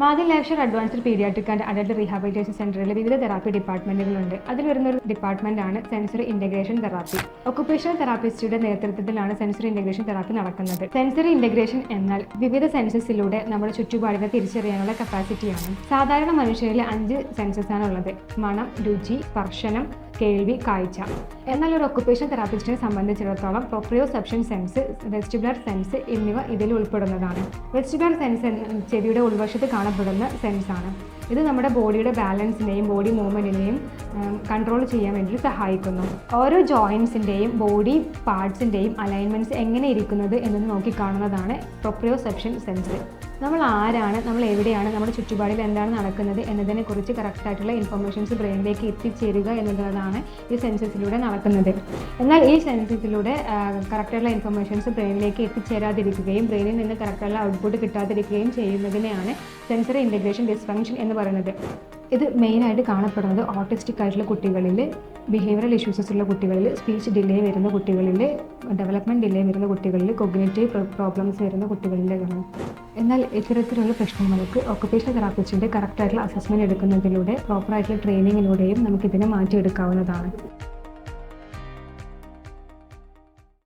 മാതി ലാക്ഷർ advanced pediatric and adult rehabilitation സെന്ററിൽ വിവിധ തെറാപ്പി ഡിപ്പാർട്ട്മെന്റുകളുണ്ട്. അതിൽ വരുന്ന ഒരു ഡിപ്പാർട്ട്മെന്റ് ആണ് സെൻസറി ഇന്റഗ്രേഷൻ തെറാപ്പി. ഒക്കുപേഷണൽ തെറാപ്പിസ്റ്റുടെ നേതൃത്വത്തിലാണ് സെൻസറി ഇന്റഗ്രേഷൻ തെറാപ്പി നടക്കുന്നത്. സെൻസറി ഇന്റഗ്രേഷൻ എന്നാൽ വിവിധ സെൻസസിലൂടെ നമ്മുടെ ചുറ്റുപാടിനെ തിരിച്ചറിയാനുള്ള കപ്പാസിറ്റിയാണ് സാധാരണ മനുഷ്യരിൽ അഞ്ച് സെൻസസ് ആണ് ഉള്ളത് മണം രുചി സ്പർശനം കേൾവി കാഴ്ച. എന്നാൽ ഒരു ഒക്കുപേഷൻ തെറാപ്പിസ്റ്റിനെ സംബന്ധിച്ചിടത്തോളം പ്രൊപ്രിയോസെപ്ഷൻ സെൻസ് വെസ്റ്റിബുലർ സെൻസ് എന്നിവ ഇതിൽ ഉൾപ്പെടുന്നതാണ്. വെസ്റ്റിബുലർ സെൻസ് ചെവിയുടെ ഉൾവശത്ത് കാണപ്പെടുന്ന സെൻസ് ആണ്. ഇത് നമ്മുടെ ബോഡിയുടെ ബാലൻസിനെയും ബോഡി മൂവ്മെന്റിനെയും കൺട്രോൾ ചെയ്യാൻ വേണ്ടി സഹായിക്കുന്നു. ഓരോ ജോയിൻസിന്റെയും ബോഡി പാർട്സിന്റെയും അലൈൻമെന്റ്സ് എങ്ങനെ ഇരിക്കുന്നത് എന്ന് നോക്കിക്കാണുന്നതാണ് പ്രൊപ്രിയോസെപ്ഷൻ സെൻസ് നമ്മൾ ആരാണ് നമ്മൾ എവിടെയാണ് നമ്മുടെ ചുറ്റുപാടിൽ എന്താണ് നടക്കുന്നത് എന്നതിനെ എന്നതിനെക്കുറിച്ച് കറക്റ്റായിട്ടുള്ള ഇൻഫർമേഷൻസ് ബ്രെയിനിലേക്ക് എത്തിച്ചേരുക എന്നുള്ളതാണ് ഈ സെൻസസിലൂടെ നടക്കുന്നത്. എന്നാൽ ഈ സെൻസസിലൂടെ കറക്റ്റായിട്ടുള്ള ഇൻഫർമേഷൻസ് ബ്രെയിനിലേക്ക് എത്തിച്ചേരാതിരിക്കുകയും ബ്രെയിനിൽ നിന്ന് കറക്റ്റായിട്ടുള്ള ഔട്ട്പുട്ട് കിട്ടാതിരിക്കുകയും ചെയ്യുന്നതിനെയാണ് സെൻസറി ഇന്റഗ്രേഷൻ ഡിസ്ഫങ്ഷൻ എന്ന് പറയുന്നത്. ഇത് മെയിനായിട്ട് കാണപ്പെടുന്നത് ഓട്ടിസ്റ്റിക് ആയിട്ടുള്ള കുട്ടികളിൽ ബിഹേവിയറൽ ഇഷ്യൂസസ് ഉള്ള കുട്ടികളിൽ സ്പീച്ച് ഡിലേ വരുന്ന കുട്ടികളിൽ ഡെവലപ്മെന്റ് ഡിലേ വരുന്ന കുട്ടികളിൽ കൊഗ്നേറ്റീവ് പ്രോബ്ലംസ് വരുന്ന കുട്ടികളിലാണ് എന്നാൽ ഇത്തരത്തിലുള്ള പ്രശ്നങ്ങൾക്ക് ഒക്കുപേഷണൽ തെറാപ്പിസ്റ്റിന്റെ കറക്റ്റായിട്ടുള്ള അസസ്മെന്റ് എടുക്കുന്നതിലൂടെ പ്രോപ്പറായിട്ടുള്ള ട്രെയിനിങ്ങിലൂടെയും നമുക്കിതിനെ മാറ്റിയെടുക്കാവുന്നതാണ്.